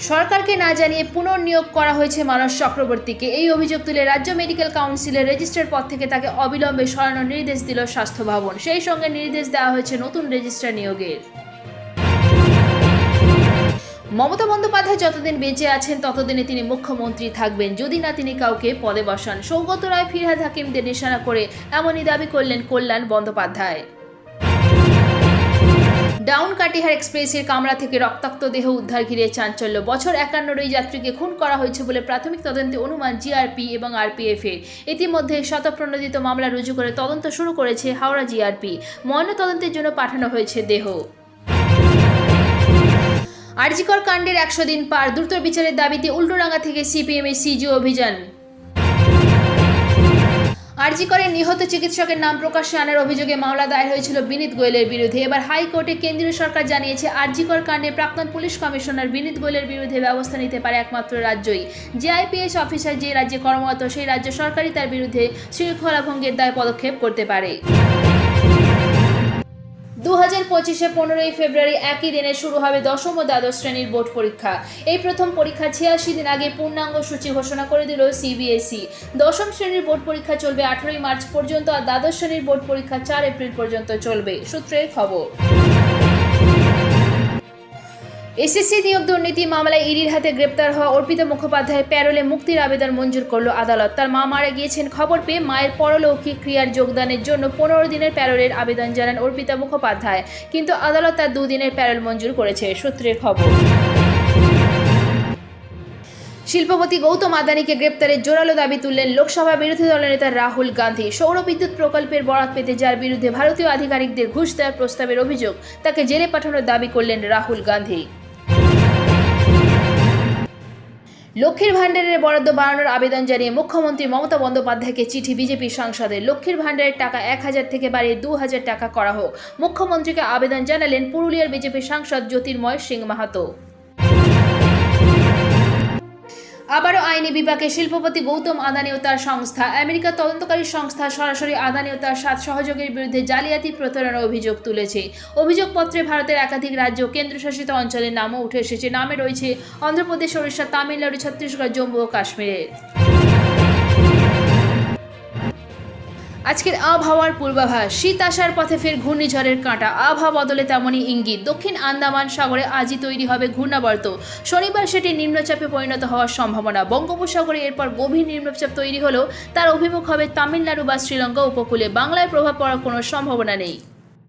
সরকারকে না জানিয়ে পুনর্নিয়োগ করা হয়েছে মানস চক্রবর্তীকে। এই অভিযোগ তুলে রাজ্য মেডিকেল কাউন্সিলের রেজিস্ট্রার পদ থেকে তাকে অবিলম্বে সরানোর নির্দেশ দিল স্বাস্থ্য ভবন। সেই সঙ্গে নির্দেশ দেওয়া হয়েছে নতুন রেজিস্ট্রার নিয়োগের। মমতা বন্দ্যোপাধ্যায় যতদিন বেঁচে আছেন, ততদিনে তিনি মুখ্যমন্ত্রী থাকবেন। যদি না তিনি কাউকে পদে বসান, সৌগত রায়, ফিরহাদ হাকিমদের নিশানা করে এমনই দাবি করলেন কল্যাণ বন্দ্যোপাধ্যায়। ডাউন কাটিহার এক্সপ্রেসের কামরা থেকে রক্তাক্ত দেহ উদ্ধার ঘিরে চাঞ্চল্য। বছর একান্নর ওই যাত্রীকে খুন করা হয়েছে বলে প্রাথমিক তদন্তে অনুমান জিআরপি এবং আরপিএফ এর ইতিমধ্যে শতপ্রণোদিত মামলা রুজু করে তদন্ত শুরু করেছে হাওড়া জিআরপি। ময়নাতদন্তের জন্য পাঠানো হয়েছে দেহ। আরজিকর কাণ্ডের একশো দিন পার দ্রুত বিচারের দাবিতে উল্টোডাঙ্গা থেকে সিপিএম এর সিজিও অভিযান। আরজিকরের নিহত চিকিৎসকের নাম প্রকাশ্যে আনার অভিযোগে মামলা দায়ের হয়েছিল বিনীত গোয়েলের বিরুদ্ধে। এবার হাইকোর্টে কেন্দ্রীয় সরকার জানিয়েছে আরজিকর কাণ্ডে প্রাক্তন পুলিশ কমিশনার বিনীত গোয়েলের বিরুদ্ধে ব্যবস্থা নিতে পারে একমাত্র রাজ্যই। জেআইপিএস অফিসার যে রাজ্যে কর্মরত, সেই রাজ্য সরকারই তার বিরুদ্ধে শৃঙ্খলা ভঙ্গের দায় পদক্ষেপ করতে পারে। দু হাজার পঁচিশে পনেরোই ফেব্রুয়ারি একই দিনে শুরু হবে দশম ও দ্বাদশ শ্রেণির বোর্ড পরীক্ষা। এই প্রথম পরীক্ষা ছিয়াশি দিন আগে পূর্ণাঙ্গ সূচি ঘোষণা করে দিল সিবিএসই দশম শ্রেণির বোর্ড পরীক্ষা চলবে আঠারোই মার্চ পর্যন্ত আর দ্বাদশ শ্রেণির বোর্ড পরীক্ষা চার এপ্রিল পর্যন্ত চলবে। সূত্রের খবর। এসএসসি নিয়োগ দুর্নীতি মামলায় ইডির হাতে গ্রেপ্তার হওয়া অর্পিতা মুখোপাধ্যায় প্যারোলে মুক্তির আবেদন মঞ্জুর করল আদালত। তার মা মারা গিয়েছেন খবর পেয়ে মায়ের পরলৌকিক ক্রিয়ার যোগদানের জন্য পনেরো দিনের প্যারোলের আবেদন জানান অর্পিতা মুখোপাধ্যায়। কিন্তু আদালত তার দুদিনের প্যারোল মঞ্জুর করেছে, সূত্রের খবর। শিল্পপতি গৌতম আদানিকে গ্রেপ্তারের জোরালো দাবি তুললেন লোকসভা বিরোধী দলের নেতা রাহুল গান্ধী। সৌর বিদ্যুৎ প্রকল্পের বরাত পেতে যার বিরুদ্ধে ভারতীয় আধিকারিকদের ঘুষ দেওয়ার প্রস্তাবের অভিযোগ, তাকে জেলে পাঠানোর দাবি করলেন রাহুল গান্ধী। লক্ষ্মীর ভাণ্ডারের বরাদ্দ বাড়ানোর আবেদন জানিয়ে মুখ্যমন্ত্রী মমতা বন্দ্যোপাধ্যায়কে চিঠি বিজেপি সাংসদের, লক্ষ্মীর ভাণ্ডারের টাকা এক হাজার থেকে বাড়িয়ে দু হাজার টাকা করা হোক। মুখ্যমন্ত্রীকে আবেদন জানালেন পুরুলিয়ার বিজেপি সাংসদ জ্যোতির্ময় সিং মাহাতো। আবারও আইনি বিভাগে শিল্পপতি গৌতম আদানি ও তার সংস্থা। আমেরিকা তদন্তকারী সংস্থা সরাসরি আদানি ও তার সাত সহযোগীর বিরুদ্ধে জালিয়াতি প্রতারণার অভিযোগ তুলেছে। অভিযোগপত্রে ভারতের একাধিক রাজ্য কেন্দ্রশাসিত অঞ্চলের নামও উঠে এসেছে। নামে রয়েছে অন্ধ্রপ্রদেশ, ওড়িশা, তামিলনাড়ু, ছত্তিশগড়, জম্মু ও কাশ্মীরের। আজকের আবহাওয়ার পূর্বাভাস। শীত আসার পথে ফের ঘূর্ণিঝড়ের কাঁটা। আবহাওয়া বদলে তেমনই ইঙ্গিত। দক্ষিণ আন্দামান সাগরে আজই তৈরি হবে ঘূর্ণাবর্ত। শনিবার সেটি নিম্নচাপে পরিণত হওয়ার সম্ভাবনা। বঙ্গোপসাগরে এরপর গভীর নিম্নচাপ তৈরি হলেও তার অভিমুখ হবে তামিলনাড়ু বা শ্রীলঙ্কা উপকূলে। বাংলায় প্রভাব পড়ার কোনো সম্ভাবনা নেই।